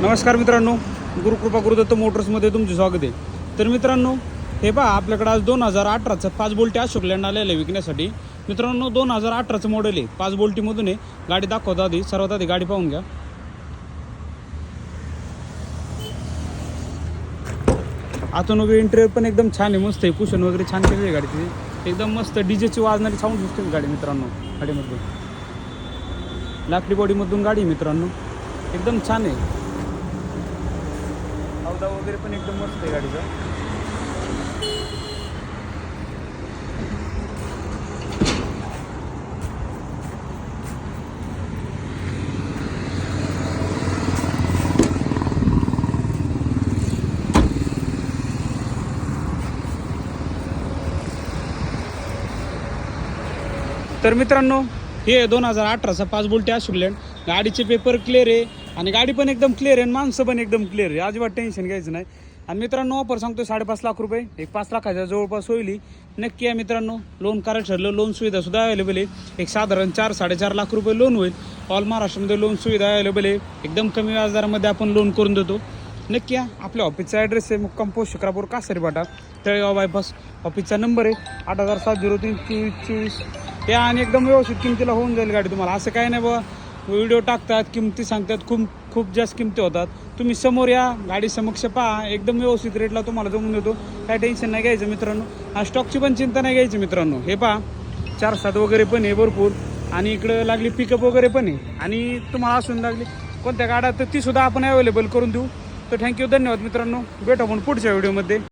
नमस्कार मित्रांनो गुरुकृपा गुरुदत्त मोटर्समध्ये तुमचे स्वागत आहे. तर मित्रांनो हे पहा आपल्याकडे आज दोन हजार अठराचं पाच बोल्टी अशोक लँड आलेलं आहे विकण्यासाठी. मित्रांनो दोन हजार अठराचं मॉडेल आहे. पाच बोल्टीमधून आहे. गाडी दाखवता आधी सर्वात आधी गाडी पाहून घ्या. आतून वगैरे इंटेरियर पण एकदम छान आहे मस्त आहे. कुशन वगैरे छान केलेली आहे गाडीची. एकदम मस्त डीजेची वाजणारी साऊंड सिस्टम गाडी मित्रांनो गाडीमधून. लाकडी बॉडीमधून गाडी आहे मित्रांनो. एकदम छान आहे. पडदा वगैरे पण एकदम मस्त आहे गाडीचा. तर मित्रांनो हे दोन हजार अठराचा पाच बुलटे अशोकलँड गाडीचे पेपर क्लिअर आहे आणि गाडी पण एकदम क्लिअर आहे आणि माणसं पण एकदम क्लिअर आहे. अजिबात टेन्शन घ्यायचं नाही. आणि मित्रांनो ऑफर सांगतो साडेपाच लाख रुपये. एक पाच लाखाच्या जवळपास होईल नक्की आहे मित्रांनो लोन करायचं ठरलं लोन सुविधा सुद्धा अवेलेबल आहे. एक साधारण चार साडेचार लाख रुपये लोन होईल. ऑल महाराष्ट्रामध्ये लोन सुविधा अवेलेबल आहे. एकदम कमी व्याजदरामध्ये आपण लोन करून देतो. नक्की या. आपल्या ऑफिसचा ॲड्रेस आहे मुक्काम पोस्ट शिक्रापूर कासारी फाटा तळेगाव बायपास ऑफिसचा नंबर आहे आठ हजार सात झिरो तीन चोवीस चोवीस. या आणि एकदम व्यवस्थित किमतीला होऊन जाईल गाडी तुम्हाला. असं काही नाही बाबा व्हिडिओ टाकतात किमती सांगतात खूप खूप जास्त किमती होतात. तुम्ही समोर या गाडी समक्ष पहा एकदम व्यवस्थित रेटला तुम्हाला जमून देतो. काय टेन्शन नाही घ्यायचं मित्रांनो. हा स्टॉकची पण चिंता नाही घ्यायची मित्रांनो. हे पहा चार सात वगैरे पण आहे भरपूर. आणि इकडं लागली पिकअप वगैरे पण आहे. आणि तुम्हाला असून लागली कोणत्या गाड्या तर ती सुद्धा आपण अवेलेबल करून देऊ. तर थँक्यू धन्यवाद मित्रांनो. भेटू आपण पुढच्या व्हिडिओमध्ये